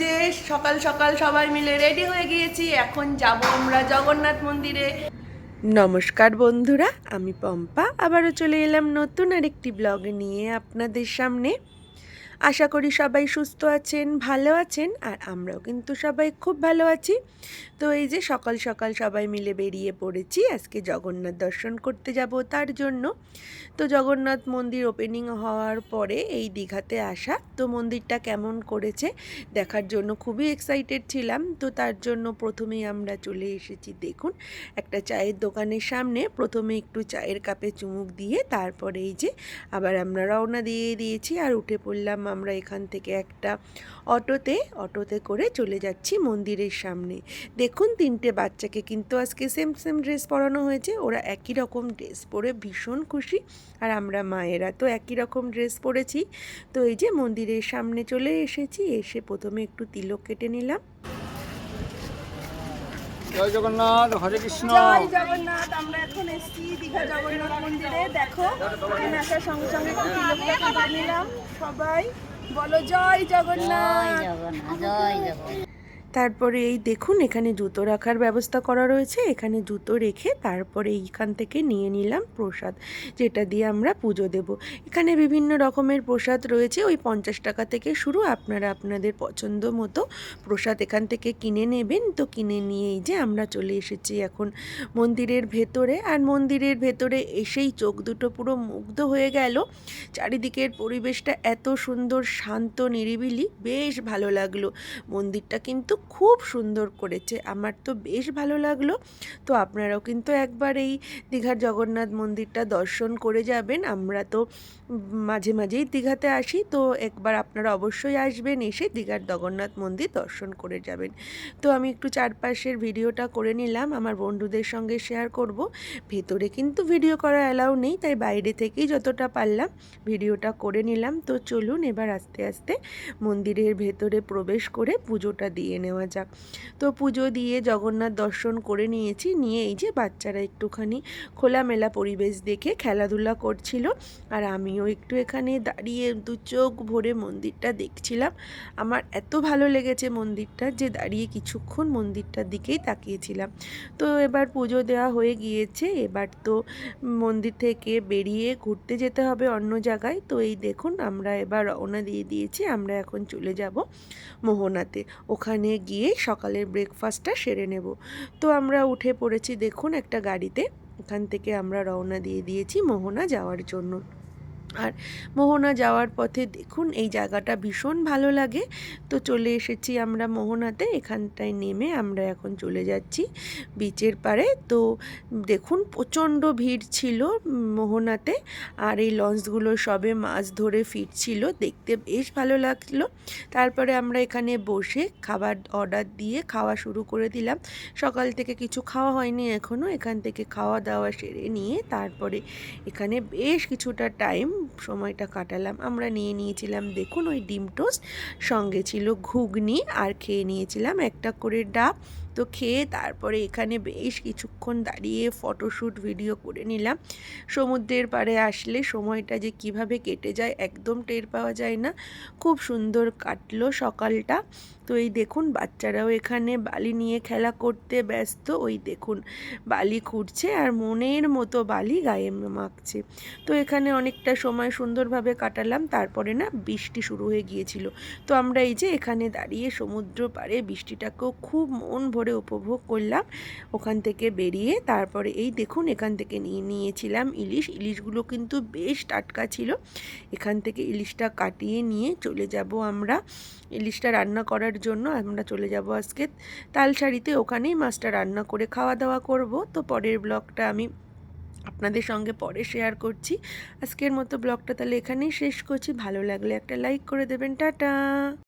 যে সকাল সকাল সবাই মিলে রেডি হয়ে গিয়েছি, এখন যাব আমরা জগন্নাথ মন্দিরে। নমস্কার বন্ধুরা, আমি পম্পা। আবারও চলে এলাম নতুন আরেকটি ব্লগ নিয়ে আপনাদের সামনে। আশা করি সবাই সুস্থ আছেন, ভালো আছেন, আর আমরাও কিন্তু সবাই খুব ভালো আছি। তো এই যে সকাল সকাল সবাই মিলে বেরিয়ে পড়েছি, আজকে জগন্নাথ দর্শন করতে যাব তার জন্য। তো জগন্নাথ মন্দির ওপেনিং হওয়ার পরে এই দীঘাতে আসা, তো মন্দিরটা কেমন করেছে দেখার জন্য খুবই এক্সাইটেড ছিলাম। তো তার জন্য প্রথমেই আমরা চলে এসেছি, দেখুন, একটা চায়ের দোকানের সামনে। প্রথমে একটু চায়ের কাপে চুমুক দিয়ে, তারপরে এই যে আবার আমরা রওনা দিয়ে দিয়েছি, আর উঠে পড়লাম আমরা এখান থেকে একটা অটোতে অটোতে করে চলে যাচ্ছি মন্দিরের সামনে। দেখুন, তিনটে বাচ্চাকে কিন্তু আজকে সেম সেম ড্রেস পরানো হয়েছে। ওরা একই রকম ড্রেস পরে ভীষণ খুশি। আর আমরা মায়েরা তো একই রকম ড্রেস পরেছি। তো এই যে মন্দিরের সামনে চলে এসেছি, এসে প্রথমে একটু তিলক কেটে নিলাম। জয় জগন্নাথ হরে কৃষ্ণ। জয় জগন্নাথ আমরা এখন এসেছি দীঘা জগন্নাথ মন্দিরে দেখো। এখানে আসার সঙ্গে সঙ্গে নিলাম। সবাই বলো জয় জগন্নাথ। জগন্নাথ জয় জগন্নাথ। তারপরে এই দেখুন, এখানে জুতো রাখার ব্যবস্থা করা রয়েছে। এখানে জুতো রেখে তারপরে এইখান থেকে নিয়ে নিলাম প্রসাদ, যেটা দিয়ে আমরা পুজো দেব। এখানে বিভিন্ন রকমের প্রসাদ রয়েছে। ওই পঞ্চাশ টাকা থেকে শুরু। আপনারা আপনাদের পছন্দ মতো প্রসাদ এখান থেকে কিনে নেবেন। তো কিনে নিয়েই যে আমরা চলে এসেছি এখন মন্দিরের ভেতরে। আর মন্দিরের ভেতরে এসেই চোখ দুটো পুরো মুগ্ধ হয়ে গেল। চারিদিকের পরিবেশটা এত সুন্দর, শান্ত, নিরিবিলি, বেশ ভালো লাগল। মন্দিরটা কিন্তু খুব সুন্দর করেছে। আমার তো বেশ ভালো লাগল। তো আপনারাও কিন্তু একবার এই দীঘার জগন্নাথ মন্দিরটা দর্শন করে যাবেন। আমরা তো মাঝে মাঝেই দীঘাতে আসি। তো একবার আপনারা অবশ্যই আসবেন, এসে দীঘার জগন্নাথ মন্দির দর্শন করে যাবেন। তো আমি একটু চারপাশের ভিডিওটা করে নিলাম। আমার বন্ধুদের সঙ্গে শেয়ার করব। ভেতরে কিন্তু ভিডিও করা অ্যালাউ নেই, তাই বাইরে থেকেই যতটা পারলাম ভিডিওটা করে নিলাম। তো চলুন এবার আস্তে আস্তে মন্দিরের ভেতরে প্রবেশ করে পুজোটা দিয়ে নেওয়া যাক। তো পুজো দিয়ে জগন্নাথ দর্শন করে নিয়েছি, নিয়ে এই যে বাচ্চারা একটুখানি খোলামেলা পরিবেশ দেখে খেলাধুলা করছিল। আর আমিও একটু এখানে দাঁড়িয়ে দু চোখ ভরে মন্দিরটা দেখছিলাম। আমার এত ভালো লেগেছে মন্দিরটা যে দাঁড়িয়ে কিছুক্ষণ মন্দিরটার দিকেই তাকিয়েছিলাম। তো এবার পুজো দেওয়া হয়ে গিয়েছে। এবার তো মন্দির থেকে বেরিয়ে ঘুরতে যেতে হবে অন্য জায়গায়। তো এই দেখুন, আমরা এবার রওনা দিয়ে দিয়েছি। আমরা এখন চলে যাব মোহনাতে। ওখানে গিয়ে সকালের ব্রেকফাস্টটা সেরে নেব। তো আমরা উঠে পড়েছি দেখুন একটা গাড়িতে। এখান থেকে আমরা রওনা দিয়ে দিয়েছি মোহনা যাওয়ার জন্য। আর মোহনা যাওয়ার পথে দেখুন এই জায়গাটা ভীষণ ভালো লাগে। তো চলে এসেছি আমরা মোহনাতে, এখানটায় নেমে আমরা এখন চলে যাচ্ছি বিচের পাড়ে। তো দেখুন প্রচণ্ড ভিড় ছিল মোহনাতে আর এই লঞ্চগুলো সবে মাছ ধরে ফিরছিল, দেখতে বেশ ভালো লাগল। তারপরে আমরা এখানে বসে খাবার অর্ডার দিয়ে খাওয়া শুরু করে দিলাম। সকাল থেকে কিছু খাওয়া হয়নি এখনও এখান থেকে খাওয়া দাওয়া সেরে নিয়ে তারপরে এখানে বেশ কিছুটা টাইম সময়টা কাটালাম। আমরা নিয়ে নিয়েছিলাম, দেখুন, ওই ডিম টোস্ট। সঙ্গে ছিল ঘুগনি আর খেয়ে নিয়েছিলাম একটা করে ডাব। তো খেয়ে তারপরে এখানে বেশ কিছুক্ষণ দাঁড়িয়ে ফটোশ্যুট ভিডিও করে নিলাম। সমুদ্রের পাড়ে আসলে সময়টা যে কীভাবে কেটে যায় একদম টের পাওয়া যায় না। খুব সুন্দর কাটলো সকালটা। তো এই দেখুন, বাচ্চারাও এখানে বালি নিয়ে খেলা করতে ব্যস্ত। ওই দেখুন, বালি খুঁড়ছে আর মনের মতো বালি গায়ে মাখছে। তো এখানে অনেকটা সময় সুন্দরভাবে কাটালাম। তারপরে না বৃষ্টি শুরু হয়ে গিয়েছিল। তো আমরা এই যে এখানে দাঁড়িয়ে সমুদ্র পাড়ে বৃষ্টিটাকেও খুব মন উপভোগ করলাম। ওখান থেকে বেরিয়ে তারপরে এই দেখুন এখান থেকে নিয়ে নিয়েছিলাম ইলিশ। ইলিশগুলো কিন্তু বেশ টাটকা ছিল। এখান থেকে ইলিশটা কাটিয়ে নিয়ে চলে যাব আমরা। ইলিশটা রান্না করার জন্য আমরা চলে যাব আজকে তালসারিতে ওখানেই মাছটা রান্না করে খাওয়া দাওয়া করব। তো পরের ব্লগটা আমি আপনাদের সঙ্গে পরে শেয়ার করছি। আজকের মতো ব্লগটা তাহলে এখানেই শেষ করছি। ভালো লাগলে একটা লাইক করে দেবেন। টাটা!